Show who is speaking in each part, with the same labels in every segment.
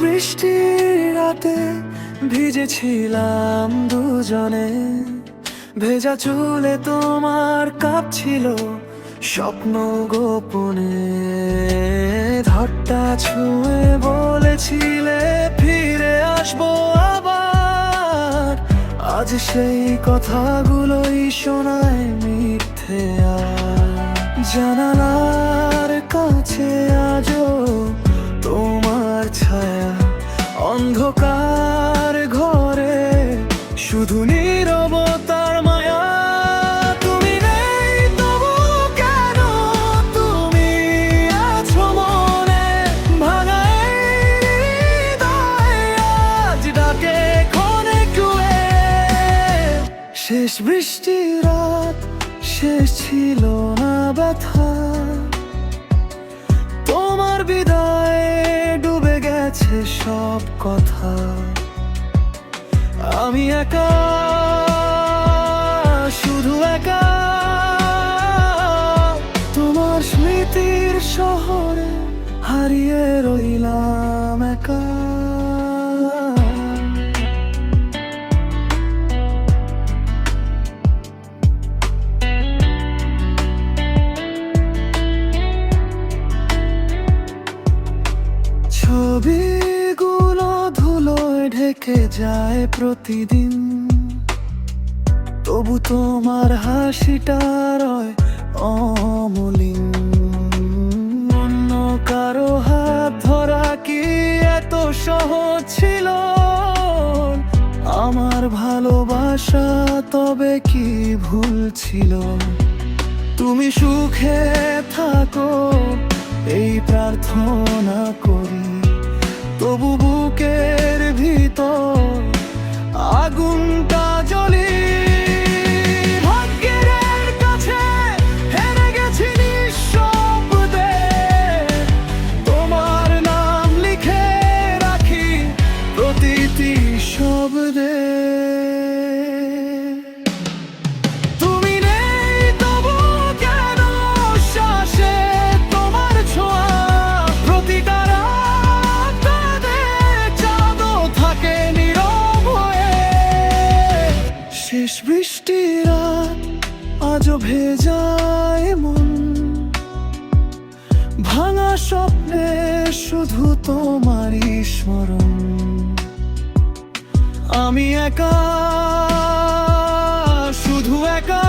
Speaker 1: বৃষ্টির রাতে ভিজেছিলাম দুজনে। ভেজা চুলে তোমার কাঁপছিল স্বপ্ন গোপনে। ধরটা ছুঁয়ে বলেছিলে, ফিরে আসব আবার। আজ সেই কথাগুলোই শোনায় মিথ্যে আর। জানালার কাছে শেষ বৃষ্টি রাত, শেষ ছিল না ব্যথা। তোমার বিদায় ডুবে গেছে সব কথা। আমি একা ঢেকে যায় প্রতিদিন। তবু তোমার হাসিটা রয় অমলিন। অন্য কারও হাত ধরা কি এত সহজ ছিল? আমার ভালোবাসা তবে কি ভুল ছিল? তুমি সুখে থাকো, এই প্রার্থনা করি। তবু বুকের ভিতর আগুনটা জ্বলি। ভাগ্যের কাছে গেছি তোমার নাম লিখে রাখি প্রতিটি শব্দে। বৃষ্টি রাত আজও ভেজায় মন। ভাঙা স্বপ্নে শুধু তোমারই স্মরণ। আমি একা, শুধু একা।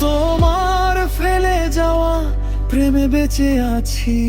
Speaker 1: তোমার ফেলে যাওয়া প্রেমে বেঁচে আছি